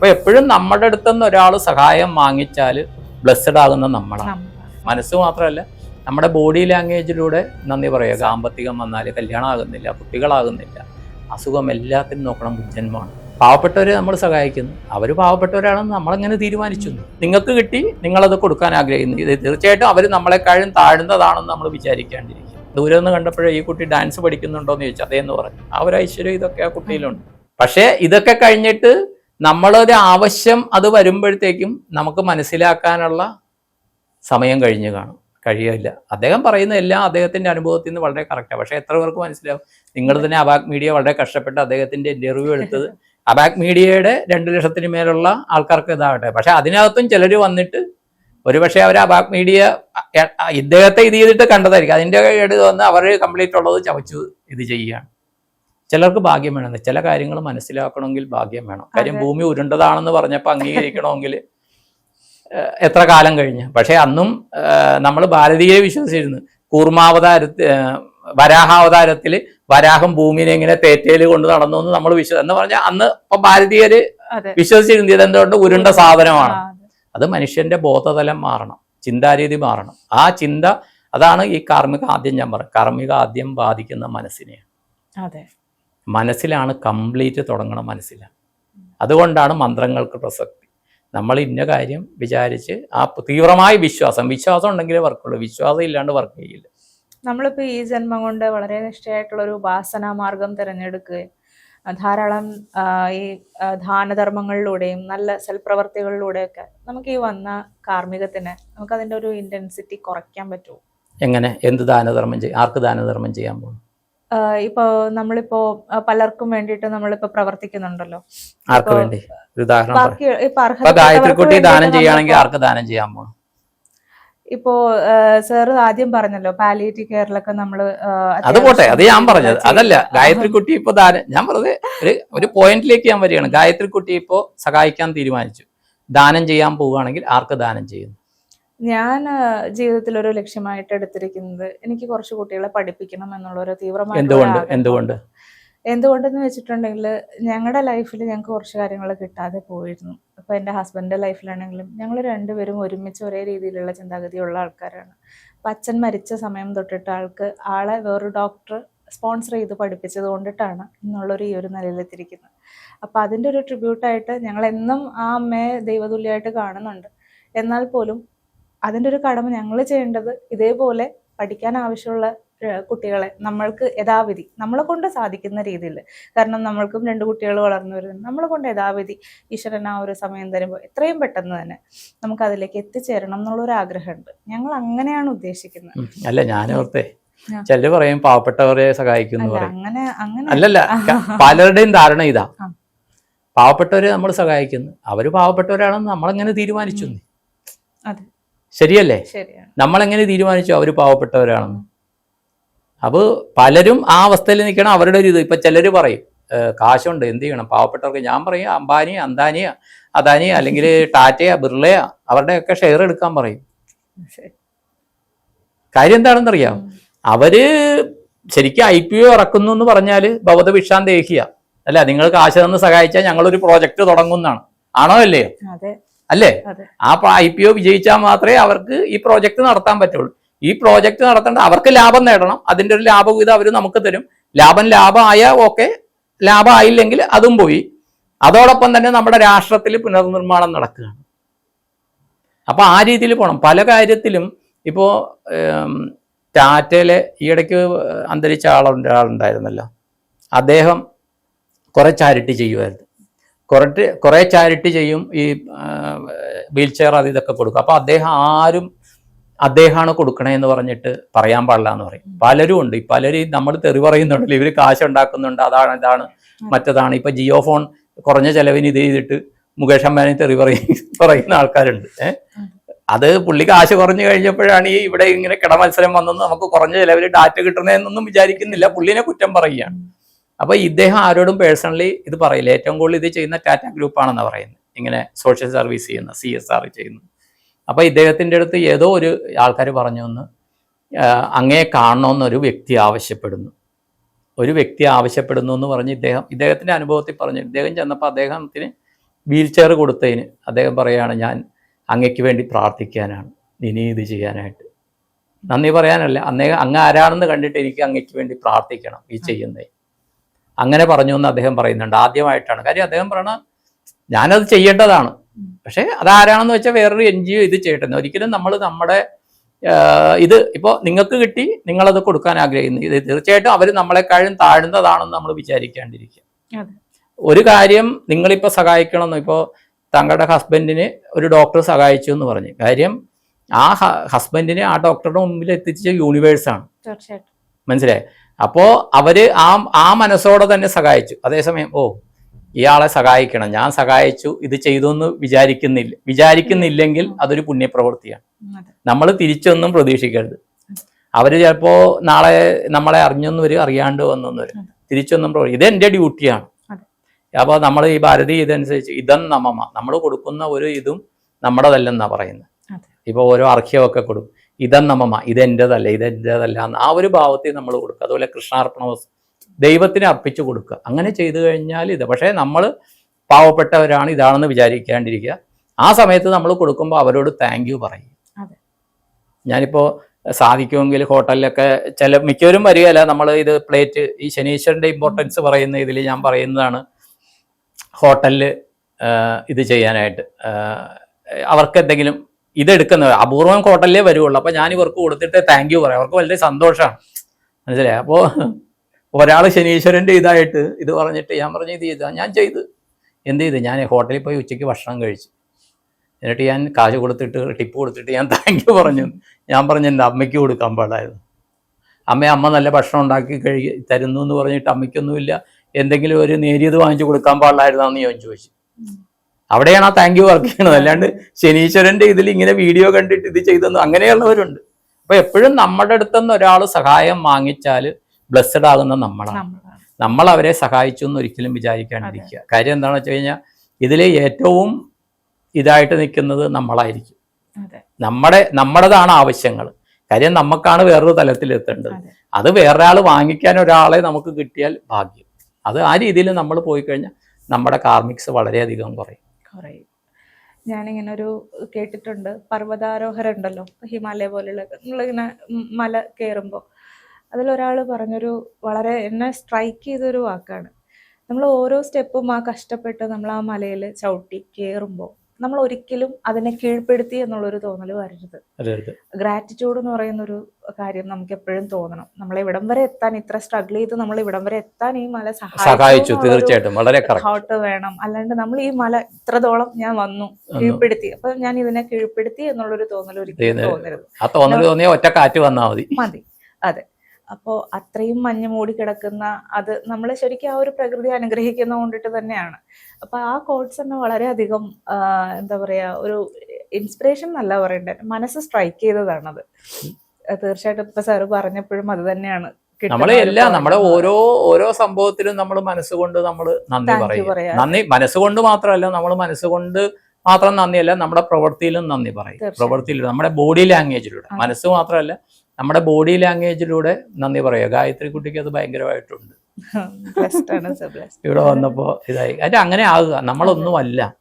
അപ്പൊ എപ്പോഴും നമ്മുടെ അടുത്തുനിന്ന് ഒരാൾ സഹായം വാങ്ങിച്ചാൽ ബ്ലെസ്സഡ് ആകുന്ന നമ്മളാണ്. മനസ്സ് മാത്രമല്ല നമ്മുടെ ബോഡി ലാംഗ്വേജിലൂടെ നന്ദി പറയുക. സാമ്പത്തികം വന്നാൽ കല്യാണം ആകുന്നില്ല കുട്ടികളാകുന്നില്ല അസുഖം എല്ലാത്തിനും നോക്കണം ബുദ്ധന്മാണ് പാവപ്പെട്ടവരെ നമ്മൾ സഹായിക്കുന്നു. അവർ പാവപ്പെട്ടവരാണെന്ന് നമ്മളങ്ങനെ തീരുമാനിച്ചു നിങ്ങൾക്ക് കിട്ടി നിങ്ങളത് കൊടുക്കാൻ ആഗ്രഹിക്കുന്നു. ഇത് തീർച്ചയായിട്ടും അവർ നമ്മളെക്കാളും താഴ്ന്നതാണെന്ന് നമ്മൾ വിചാരിക്കാണ്ടിരിക്കും. ദൂരെ നിന്ന് കണ്ടപ്പോഴേ ഈ കുട്ടി ഡാൻസ് പഠിക്കുന്നുണ്ടോ എന്ന് ചോദിച്ചു. അതേന്ന് പറഞ്ഞു. ആ ഒരു ഐശ്വര്യം ഇതൊക്കെ ആ കുട്ടിയിലുണ്ട്. പക്ഷേ ഇതൊക്കെ കഴിഞ്ഞിട്ട് നമ്മളൊരു ആവശ്യം അത് വരുമ്പോഴത്തേക്കും നമുക്ക് മനസ്സിലാക്കാനുള്ള സമയം കഴിഞ്ഞു കാണും. കഴിയില്ല അദ്ദേഹം പറയുന്ന എല്ലാം അദ്ദേഹത്തിന്റെ അനുഭവത്തിൽ നിന്ന് വളരെ കറക്റ്റാണ് പക്ഷേ എത്ര പേർക്ക് മനസ്സിലാവും? നിങ്ങൾ തന്നെ അബാക് മീഡിയ വളരെ കഷ്ടപ്പെട്ട് അദ്ദേഹത്തിന്റെ ഇന്റർവ്യൂ എടുത്തത് അബാക് മീഡിയയുടെ രണ്ട് ലക്ഷത്തിന് മേലുള്ള ആൾക്കാർക്ക് ഇതാകട്ടെ. പക്ഷേ അതിനകത്തും ചിലർ വന്നിട്ട് ഒരുപക്ഷെ അവർ അബാക് മീഡിയ ഇദ്ദേഹത്തെ ഇത് ചെയ്തിട്ട് കണ്ടതായിരിക്കും. അതിന്റെ കേട് വന്ന് അവർ കംപ്ലീറ്റ് ഉള്ളത് ചവച്ചു ഇത് ചെയ്യുകയാണ്. ചിലർക്ക് ഭാഗ്യം വേണം. ചില കാര്യങ്ങൾ മനസ്സിലാക്കണമെങ്കിൽ ഭാഗ്യം വേണം. കാര്യം ഭൂമി ഉരുണ്ടതാണെന്ന് പറഞ്ഞപ്പോൾ അംഗീകരിക്കണമെങ്കിൽ എത്ര കാലം കഴിഞ്ഞ്. പക്ഷെ അന്നും നമ്മൾ ഭാരതീയെ വിശ്വസിച്ചിരുന്നു. കൂർമാവതാരത്തിൽ വരാഹാവതാരത്തിൽ വരാഹം ഭൂമിനെ ഇങ്ങനെ തേറ്റയിൽ കൊണ്ട് നടന്നു എന്ന് നമ്മൾ വിശ്വ എന്ന് പറഞ്ഞാൽ അന്ന് ഇപ്പൊ ഭാരതീയര് അതെ. വിശ്വസിച്ചിരുന്നു ഇതെന്തുകൊണ്ട് ഉരുണ്ട സാധനമാണ്. അത്. മനുഷ്യന്റെ ബോധതലം മാറണം. ചിന്താരീതി മാറണം. ആ ചിന്ത അതാണ് ഈ കാർമ്മിക ആദ്യം ഞാൻ പറഞ്ഞു കാർമ്മിക ആദ്യം ബാധിക്കുന്ന മനസ്സിനെയാണ്. അതെ. മനസ്സിലാണ് കംപ്ലീറ്റ് തുടങ്ങണം മനസ്സിലാണ് അതുകൊണ്ടാണ് മന്ത്രങ്ങൾക്ക് പ്രസക്തി. നമ്മൾ ഇന്ന കാര്യം വിചാരിച്ച് ആ തീവ്രമായ വിശ്വാസം വിശ്വാസം ഉണ്ടെങ്കിലേ വർക്കുള്ളൂ. വിശ്വാസം ഇല്ലാണ്ട് വർക്ക് ചെയ്യില്ല. നമ്മളിപ്പോ ഈ ജന്മം കൊണ്ട് വളരെ നിഷ്ഠയായിട്ടുള്ള ഒരു ഉപാസനാ മാർഗം തിരഞ്ഞെടുക്കുകയും ധാരാളം ഈ ദാനധർമ്മങ്ങളിലൂടെയും നല്ല സൽപ്രവർത്തികളിലൂടെയൊക്കെ നമുക്ക് ഈ വന്ന കാർമ്മികത്തിന് നമുക്ക് അതിന്റെ ഒരു ഇന്റൻസിറ്റി കുറയ്ക്കാൻ പറ്റുമോ? എങ്ങനെ? എന്ത് ദാനധർമ്മം ചെയ്യും ആർക്ക് ദാനധർമ്മം ചെയ്യാൻ പോകും ആഹ് ഇപ്പോ നമ്മളിപ്പോ പലർക്കും വേണ്ടിയിട്ട് നമ്മളിപ്പോ പ്രവർത്തിക്കുന്നുണ്ടല്ലോ. ആർക്ക് ഇപ്പോ വേണ്ടി? ഉദാഹരണം ഗായത്രിക്കുട്ടി ദാനം ചെയ്യുകയാണെങ്കിൽ ആർക്ക് ദാനം ചെയ്യാൻ ഇപ്പോ സാറ് ആദ്യം പറഞ്ഞല്ലോ പാലിയേറ്റീവ് കെയറിലൊക്കെ നമ്മൾ അത് പോട്ടെ അത് ഞാൻ പറഞ്ഞത്. അതല്ല ഗായത്രിക്കുട്ടി ഇപ്പൊ ദാനം ഞാൻ പറഞ്ഞത് ഒരു ഒരു പോയിന്റിലേക്ക് ഞാൻ വരികയാണ്. ഗായത്രിക്കുട്ടി ഇപ്പോ സഹായിക്കാൻ തീരുമാനിച്ചു. ദാനം ചെയ്യാൻ പോവുകയാണെങ്കിൽ ആർക്ക് ദാനം ചെയ്യുന്നു? ഞാൻ ജീവിതത്തിൽ ഒരു ലക്ഷ്യമായിട്ട് എടുത്തിരിക്കുന്നത് എനിക്ക് കുറച്ച് കുട്ടികളെ പഠിപ്പിക്കണം എന്നുള്ള ഒരു തീവ്രമായ എന്തുകൊണ്ട് എന്തുകൊണ്ട്? എന്തുകൊണ്ടെന്ന് വെച്ചിട്ടുണ്ടെങ്കിൽ ഞങ്ങളുടെ ലൈഫിൽ ഞങ്ങൾക്ക് കുറച്ച് കാര്യങ്ങൾ കിട്ടാതെ പോയിരുന്നു. അപ്പൊ എന്റെ ഹസ്ബൻഡിന്റെ ലൈഫിലാണെങ്കിലും ഞങ്ങൾ രണ്ടുപേരും ഒരുമിച്ച് ഒരേ രീതിയിലുള്ള ചിന്താഗതിയുള്ള ആൾക്കാരാണ്. അപ്പൊ അച്ഛൻ മരിച്ച സമയം തൊട്ടിട്ട് ആൾക്ക് ആളെ വേറൊരു ഡോക്ടർ സ്പോൺസർ ചെയ്ത് പഠിപ്പിച്ചത് കൊണ്ടിട്ടാണ് ഇന്നുള്ളൊരു ഈ ഒരു നിലയിലെത്തിയിരിക്കുന്നത്. അപ്പൊ അതിന്റെ ഒരു ട്രിബ്യൂട്ടായിട്ട് ഞങ്ങൾ എന്നും ആ അമ്മയെ ദൈവതുല്യമായിട്ട് കാണുന്നുണ്ട്. എന്നാൽ പോലും അതിന്റെ ഒരു കടമ ഞങ്ങൾ ചെയ്യേണ്ടത് ഇതേപോലെ പഠിക്കാൻ ആവശ്യമുള്ള കുട്ടികളെ നമ്മൾക്ക് യഥാവിധി നമ്മളെ കൊണ്ട് സാധിക്കുന്ന രീതിയിൽ. കാരണം നമ്മൾക്കും രണ്ട് കുട്ടികൾ വളർന്നു വരുന്നു നമ്മളെ കൊണ്ട് യഥാവിധി ഈശ്വരൻ ആ ഒരു സമയം തരുമ്പോൾ എത്രയും പെട്ടെന്ന് തന്നെ നമുക്ക് അതിലേക്ക് എത്തിച്ചേരണം എന്നുള്ളൊരു ആഗ്രഹമുണ്ട്. ഞങ്ങൾ അങ്ങനെയാണ് ഉദ്ദേശിക്കുന്നത്. അല്ല ഞാൻ. ചിലര് പറയും പാവപ്പെട്ടവരെ സഹായിക്കുന്നു അങ്ങനെ അങ്ങനെ അല്ലല്ല പലരുടെയും ധാരണ ഇതാ. പാവപ്പെട്ടവരെ നമ്മൾ സഹായിക്കുന്നു. അവർ പാവപ്പെട്ടവരാണെന്ന് നമ്മളെങ്ങനെ തീരുമാനിച്ചു. അതെ. ശരിയല്ലേ? നമ്മളെങ്ങനെ തീരുമാനിച്ചു? അവർ പാവപ്പെട്ടവരാണെന്ന്. അപ്പോൾ പലരും ആ അവസ്ഥയിൽ നിൽക്കണം അവരുടെ ഒരു ഇത്. ഇപ്പൊ ചിലര് പറയും കാശുണ്ട് എന്ത് ചെയ്യണം? പാവപ്പെട്ടവർക്ക് ഞാൻ പറയും അംബാനി അന്താനിയ അദാനി അല്ലെങ്കിൽ ടാറ്റയ ബിർളയ അവരുടെയൊക്കെ ഷെയർ എടുക്കാൻ പറയും. കാര്യം എന്താണെന്നറിയാം. അവർ ശരിക്കും ഐ പി ഒ ഇറക്കുന്നു എന്ന് പറഞ്ഞാൽ ഭവത വിഷാന്ത് ഏഹിയ അല്ല നിങ്ങൾ കാശ് തന്ന് സഹായിച്ചാൽ ഞങ്ങളൊരു പ്രോജക്റ്റ് തുടങ്ങുന്നതാണ്. ആണോ അല്ലേ അല്ലേ? ആ ഐ പി ഒ വിജയിച്ചാൽ മാത്രമേ അവർക്ക് ഈ പ്രോജക്റ്റ് നടത്താൻ പറ്റുള്ളൂ. ഈ പ്രോജക്റ്റ് നടത്തേണ്ട അവർക്ക് ലാഭം നേടണം. അതിന്റെ ഒരു ലാഭവിധം അവർ നമുക്ക് തരും. ലാഭം ലാഭമായ ഓക്കെ ലാഭമായില്ലെങ്കിൽ അതും പോയി. അതോടൊപ്പം തന്നെ നമ്മുടെ രാഷ്ട്രത്തിൽ പുനർനിർമ്മാണം നടക്കുകയാണ്. അപ്പോൾ ആ രീതിയിൽ പോകണം പല കാര്യത്തിലും ഇപ്പോ ഏം, ടാറ്റയിലെ ഈയിടയ്ക്ക് അന്തരിച്ച ആളുണ്ട് ആളുണ്ടായിരുന്നല്ലോ. അദ്ദേഹം കുറെ ചാരിറ്റി ചെയ്യുമായിരുന്നു. കുറച്ച് കുറെ ചാരിറ്റി ചെയ്യും ഈ വീൽ ചെയർ അത് ഇതൊക്കെ കൊടുക്കും. അപ്പൊ അദ്ദേഹം ആരും അദ്ദേഹമാണ് കൊടുക്കണേ എന്ന് പറഞ്ഞിട്ട് പറയാൻ പാടില്ല എന്ന് പറയും. പലരും ഉണ്ട്. പലരും നമ്മൾ തെറി പറയുന്നുണ്ടല്ലോ. ഇവർ കാശ് ഉണ്ടാക്കുന്നുണ്ട്. അതാണ് ഇതാണ് മറ്റതാണ്. ഇപ്പൊ ജിയോ ഫോൺ കുറഞ്ഞ ചെലവിന് ഇത് ചെയ്തിട്ട് മുകേഷ് അംബാനി തെറി പറയും പറയുന്ന ആൾക്കാരുണ്ട്. അത് പുള്ളി കാശ് കുറഞ്ഞു കഴിഞ്ഞപ്പോഴാണ് ഈ ഇവിടെ ഇങ്ങനെ കിടമത്സരം വന്നെന്ന് നമുക്ക് കുറഞ്ഞ ചെലവിൽ ഡാറ്റ കിട്ടണമെന്നൊന്നും വിചാരിക്കുന്നില്ല. പുള്ളിനെ കുറ്റം പറയുകയാണ്. അപ്പൊ ഇദ്ദേഹം ആരോടും പേഴ്സണലി ഇത് പറയില്ല. ഏറ്റവും കൂടുതൽ ഇത് ചെയ്യുന്ന ടാറ്റ ഗ്രൂപ്പാണെന്ന് പറയുന്നത്. ഇങ്ങനെ സോഷ്യൽ സർവീസ് ചെയ്യുന്ന സി എസ് ആർ ചെയ്യുന്നു. അപ്പോൾ ഇദ്ദേഹത്തിന്റെ അടുത്ത് ഏതോ ഒരു ആൾക്കാർ പറഞ്ഞു എന്ന് അങ്ങേ കാണണമെന്നൊരു വ്യക്തി ആവശ്യപ്പെടുന്നു. ഒരു വ്യക്തി ആവശ്യപ്പെടുന്നു എന്ന് പറഞ്ഞ് ഇദ്ദേഹം ഇദ്ദേഹത്തിന്റെ അനുഭവത്തിൽ പറഞ്ഞു. ഇദ്ദേഹം ചെന്നപ്പോൾ അദ്ദേഹത്തിന് വീൽ ചെയർ കൊടുത്തതിന് അദ്ദേഹം പറയുകയാണ് ഞാൻ അങ്ങയ്ക്ക് വേണ്ടി പ്രാർത്ഥിക്കാനാണ്. ഇനി ഇത് ചെയ്യാനായിട്ട്. നന്ദി പറയാനല്ല. അന്നേ അങ്ങ് ആരാണെന്ന് കണ്ടിട്ട് എനിക്ക് അങ്ങയ്ക്ക് വേണ്ടി പ്രാർത്ഥിക്കണം ഈ ചെയ്യുന്നത് അങ്ങനെ പറഞ്ഞു എന്ന് അദ്ദേഹം പറയുന്നുണ്ട്. ആദ്യമായിട്ടാണ്. കാര്യം അദ്ദേഹം പറയണ ഞാനത് ചെയ്യേണ്ടതാണ്. പക്ഷേ അതാരാണെന്ന് വെച്ചാൽ വേറൊരു എൻ ജി ഒ ഇത് ചെയ്യട്ടെ ഒരിക്കലും നമ്മൾ നമ്മുടെ ഇത് ഇപ്പോൾ നിങ്ങൾക്ക് കിട്ടി നിങ്ങളത് കൊടുക്കാൻ ആഗ്രഹിക്കുന്നു. ഇത് തീർച്ചയായിട്ടും അവർ നമ്മളെക്കാളും താഴ്ന്നതാണെന്ന് നമ്മൾ വിചാരിക്കാണ്ടിരിക്കുക. ഒരു കാര്യം നിങ്ങളിപ്പോൾ സഹായിക്കണമെന്ന് ഇപ്പോൾ താങ്കളുടെ ഹസ്ബൻഡിന് ഒരു ഡോക്ടർ സഹായിച്ചു എന്ന് പറഞ്ഞു. കാര്യം ആ ഹസ്ബൻഡിനെ ആ ഡോക്ടറുടെ മുമ്പിൽ എത്തിച്ച യൂണിവേഴ്സാണ്. മനസ്സിലായി? അപ്പോൾ അവർ ആ ആ മനസ്സോടെ തന്നെ സഹായിച്ചു. അതേസമയം ഓ ഇയാളെ സഹായിക്കണം. ഞാൻ സഹായിച്ചു ഇത് ചെയ്തു എന്ന് വിചാരിക്കുന്നില്ല വിചാരിക്കുന്നില്ലെങ്കിൽ അതൊരു പുണ്യപ്രവൃത്തിയാണ്. നമ്മൾ തിരിച്ചൊന്നും പ്രതീക്ഷിക്കരുത്. അവർ ചിലപ്പോ നാളെ നമ്മളെ അറിഞ്ഞൊന്നും വരും അറിയാണ്ട് വന്നൊന്നും വരും. തിരിച്ചൊന്നും പ്രവർത്തി ഇത് എന്റെ ഡ്യൂട്ടിയാണ്. അപ്പോൾ നമ്മൾ ഈ ഭാരതി ഇതനുസരിച്ച് ഇതം നമ്മ. നമ്മൾ കൊടുക്കുന്ന ഒരു ഇതും നമ്മുടെതല്ലെന്നാ പറയുന്നത്. ഇപ്പോൾ ഓരോ അർഹ്യമൊക്കെ കൊടുക്കും. ഇതം നമ്മമ ഇതെന്റെതല്ല ഇതെന്റെതല്ല എന്ന് ആ ഒരു ഭാവത്തിൽ നമ്മൾ കൊടുക്കുക. അതുപോലെ കൃഷ്ണാർപ്പണ ദൈവത്തിന് അർപ്പിച്ചു കൊടുക്കുക. അങ്ങനെ ചെയ്തു കഴിഞ്ഞാൽ ഇത് പക്ഷേ നമ്മൾ പാവപ്പെട്ടവരാണ് ഇതാണെന്ന് വിചാരിക്കാണ്ടിരിക്കുക. ആ സമയത്ത് നമ്മൾ കൊടുക്കുമ്പോൾ അവരോട് താങ്ക് യു പറയും. ഞാനിപ്പോൾ സാധിക്കുമെങ്കിൽ ഹോട്ടലിലൊക്കെ ചില മിക്കവരും വരികയല്ല നമ്മൾ ഇത് പ്ലേറ്റ് ഈ ശനീശ്വരന്റെ ഇമ്പോർട്ടൻസ് പറയുന്ന ഇതിൽ ഞാൻ പറയുന്നതാണ്. ഹോട്ടലിൽ ഇത് ചെയ്യാനായിട്ട് അവർക്ക് എന്തെങ്കിലും ഇതെടുക്കുന്നവർ അപൂർവം ഹോട്ടലിലേ വരുള്ളൂ അപ്പൊ ഞാൻ ഇവർക്ക് കൊടുത്തിട്ട് താങ്ക് യു പറയാം. അവർക്ക് വളരെ സന്തോഷമാണ്. മനസ്സിലായി? അപ്പോൾ ഒരാൾ ശനീശ്വരന്റെ ഇതായിട്ട് ഇത് പറഞ്ഞിട്ട് ഞാൻ പറഞ്ഞു ഇത് ചെയ്താ? ഞാൻ ചെയ്ത്. എന്ത് ചെയ്ത്? ഞാൻ ഹോട്ടലിൽ പോയി ഉച്ചയ്ക്ക് ഭക്ഷണം കഴിച്ചു. എന്നിട്ട് ഞാൻ കാശ് കൊടുത്തിട്ട് ടിപ്പ് കൊടുത്തിട്ട് ഞാൻ താങ്ക് യു പറഞ്ഞു. ഞാൻ പറഞ്ഞു എന്റെ അമ്മയ്ക്ക് കൊടുക്കാൻ പാടായിരുന്നു അമ്മ അമ്മ നല്ല ഭക്ഷണം ഉണ്ടാക്കി കഴി തരുന്നു എന്ന് പറഞ്ഞിട്ട് അമ്മയ്ക്കൊന്നുമില്ല. എന്തെങ്കിലും ഒരു നേരിയത് വാങ്ങിച്ചു കൊടുക്കാൻ പാടില്ലായിരുന്നാന്ന് ഞാൻ ചോദിച്ചു. അവിടെയാണ് ആ താങ്ക് യു വർക്ക് ചെയ്യണത് അല്ലാണ്ട് ശനീശ്വരന്റെ ഇതിൽ ഇങ്ങനെ വീഡിയോ കണ്ടിട്ട് ഇത് ചെയ്തെന്ന് അങ്ങനെയുള്ളവരുണ്ട്. അപ്പൊ എപ്പോഴും നമ്മുടെ അടുത്തുനിന്ന് ഒരാൾ സഹായം വാങ്ങിച്ചാൽ ബ്ലെസ്സഡ് ആകുന്ന നമ്മളാണ്. നമ്മൾ അവരെ സഹായിച്ചു എന്ന് ഒരിക്കലും വിചാരിക്കാണ്ടിരിക്കുക. കാര്യം എന്താണെന്ന് വെച്ച് കഴിഞ്ഞാൽ ഇതിലെ ഏറ്റവും ഇതായിട്ട് നിൽക്കുന്നത് നമ്മളായിരിക്കും. നമ്മുടെ നമ്മുടേതാണ് ആവശ്യങ്ങൾ. കാര്യം നമുക്കാണ് വേറൊരു തലത്തിൽ എത്തേണ്ടത്. അതെ. അത് വേറൊരാൾ വാങ്ങിക്കാൻ ഒരാളെ നമുക്ക് കിട്ടിയാൽ ഭാഗ്യം. അത് ആ രീതിയിൽ നമ്മൾ പോയി കഴിഞ്ഞാൽ നമ്മുടെ കാർമിക്സ് വളരെയധികം കുറയും. കുറയും. ഞാനിങ്ങനെ ഒരു കേട്ടിട്ടുണ്ട് പർവതാരോഹരം ഉണ്ടല്ലോ ഹിമാലയ പോലെയുള്ള നമ്മളിങ്ങനെ മല കയറുമ്പോൾ അതിലൊരാൾ പറഞ്ഞൊരു വളരെ എന്നെ സ്ട്രൈക്ക് ചെയ്തൊരു വാക്കാണ്. നമ്മൾ ഓരോ സ്റ്റെപ്പും ആ കഷ്ടപ്പെട്ട് നമ്മൾ ആ മലയിൽ ചവിട്ടി കയറുമ്പോൾ നമ്മൾ ഒരിക്കലും അതിനെ കീഴ്പ്പെടുത്തി എന്നുള്ളൊരു തോന്നൽ വരരുത്. ഗ്രാറ്റിറ്റ്യൂഡ് എന്ന് പറയുന്ന ഒരു കാര്യം നമുക്ക് എപ്പോഴും തോന്നണം. നമ്മൾ ഇവിടം വരെ എത്താൻ ഇത്ര സ്ട്രഗിൾ ചെയ്ത് നമ്മൾ ഇവിടം വരെ എത്താൻ ഈ മല സഹായിച്ചു തീർച്ചയായിട്ടും. വളരെ ഹോട്ട് വേണം. അല്ലാണ്ട് നമ്മൾ ഈ മല ഇത്രത്തോളം ഞാൻ വന്നു കീഴ്പ്പെടുത്തി. അപ്പൊ ഞാൻ ഇതിനെ കീഴ്പ്പെടുത്തി എന്നുള്ളൊരു തോന്നൽ ഒരിക്കലും തോന്നരുത്. ആ തോന്നൽ തോന്നിയ ഒറ്റ കാറ്റ് വന്നാൽ മതി. മതി. അതെ. അപ്പോൾ അത്രയും മഞ്ഞ് മൂടി കിടക്കുന്ന അത് നമ്മൾ ശരിക്കും ആ ഒരു പ്രകൃതി അനുഗ്രഹിക്കുന്ന കൊണ്ടിട്ട് തന്നെയാണ്. അപ്പൊ ആ കോഡ്സ് തന്നെ വളരെയധികം എന്താ പറയാ ഒരു ഇൻസ്പിറേഷൻ എന്നല്ല പറയണ്ടേ മനസ്സ് സ്ട്രൈക്ക് ചെയ്തതാണത്. തീർച്ചയായിട്ടും ഇപ്പൊ സാറ് പറഞ്ഞപ്പോഴും അത് തന്നെയാണ് നമ്മളെ എല്ലാ നമ്മുടെ ഓരോ ഓരോ സംഭവത്തിലും നമ്മൾ മനസ്സുകൊണ്ട് നമ്മൾ നന്ദി പറയും. നന്ദി മനസ്സുകൊണ്ട് മാത്രമല്ല നമ്മൾ മനസ്സുകൊണ്ട് മാത്രം നന്ദിയല്ല നമ്മുടെ പ്രവൃത്തിയിലും നന്ദി പറയും പ്രവൃത്തിയിലൂടെ പ്രവൃത്തിയിലും നമ്മുടെ ബോഡി ലാംഗ്വേജിലൂടെ മനസ്സ് മാത്രമല്ല നമ്മുടെ ബോഡി ലാംഗ്വേജിലൂടെ നന്ദി പറയുക. ഗായത്രി കുട്ടിക്ക് അത് ഭയങ്കരമായിട്ടുണ്ട്. ഇവിടെ വന്നപ്പോൾ ഇതായി. അത് അങ്ങനെ ആകുക നമ്മളൊന്നുമല്ല.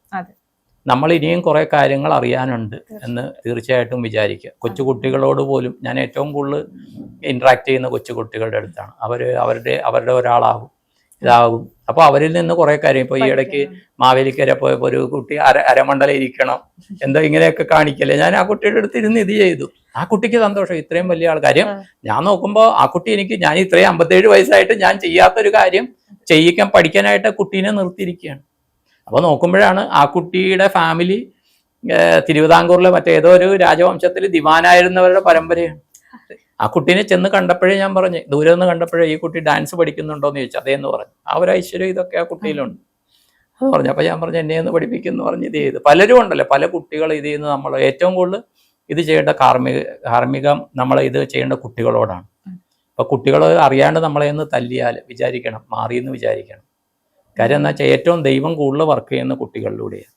നമ്മൾ ഇനിയും കുറെ കാര്യങ്ങൾ അറിയാനുണ്ട് എന്ന് തീർച്ചയായിട്ടും വിചാരിക്കുക. കൊച്ചു കുട്ടികളോട് പോലും ഞാൻ ഏറ്റവും കൂടുതൽ ഇന്ററാക്ട് ചെയ്യുന്ന കൊച്ചു കുട്ടികളുടെ അടുത്താണ്. അവർ അവരുടെ അവരുടെ ഒരാളാകും. ഇതാകും. അപ്പോൾ അവരിൽ നിന്ന് കുറെ കാര്യം. ഇപ്പോൾ ഈ ഇടയ്ക്ക് മാവേലിക്കര പോയപ്പോൾ ഒരു കുട്ടി അര അരമണ്ഡലം ഇരിക്കണം. എന്തോ ഇങ്ങനെയൊക്കെ കാണിക്കല്ലേ. ഞാൻ ആ കുട്ടിയുടെ അടുത്ത് ഇരുന്ന് ഇത് ചെയ്തു. ആ കുട്ടിക്ക് സന്തോഷം. ഇത്രയും വലിയ ആൾ കാര്യം ഞാൻ നോക്കുമ്പോൾ ആ കുട്ടി എനിക്ക് ഞാൻ ഇത്രയും അമ്പത്തേഴ് വയസ്സായിട്ട് ഞാൻ ചെയ്യാത്തൊരു കാര്യം ചെയ്യിക്കാൻ പഠിക്കാനായിട്ട് കുട്ടീനെ നിർത്തിയിരിക്കുകയാണ്. അപ്പോൾ നോക്കുമ്പോഴാണ് ആ കുട്ടിയുടെ ഫാമിലി തിരുവിതാംകൂറിലെ മറ്റേതോ ഒരു രാജവംശത്തിൽ ദിവാനായിരുന്നവരുടെ പരമ്പരയാണ്. ആ കുട്ടീനെ ചെന്ന് കണ്ടപ്പോഴേ ഞാൻ പറഞ്ഞു ദൂരെ നിന്ന് കണ്ടപ്പോഴേ ഈ കുട്ടി ഡാൻസ് പഠിക്കുന്നുണ്ടോ എന്ന് ചോദിച്ചു അതേന്ന് പറഞ്ഞു. ആ ഒരു ഐശ്വര്യം ഇതൊക്കെ ആ കുട്ടിയിലുണ്ട്. അത് പറഞ്ഞു അപ്പോൾ ഞാൻ പറഞ്ഞു എന്നെ ഒന്ന് പഠിപ്പിക്കുന്നു പറഞ്ഞ് ഇത് ചെയ്ത്. പലരും ഉണ്ടല്ലോ പല കുട്ടികൾ ഇത് ചെയ്യുന്നത് നമ്മൾ ഏറ്റവും കൂടുതൽ ഇത് ചെയ്യേണ്ട കാർമിക കാർമികം നമ്മൾ ഇത് ചെയ്യേണ്ട കുട്ടികളോടാണ്. അപ്പൊ കുട്ടികൾ അറിയാണ്ട് നമ്മളെ ഒന്ന് തല്ലിയാൽ വിചാരിക്കണം മാറിയെന്ന് വിചാരിക്കണം. കാര്യം എന്താ വെച്ചാൽ ഏറ്റവും ദൈവം കൂടുതൽ വർക്ക് ചെയ്യുന്ന കുട്ടികളിലൂടെയാണ്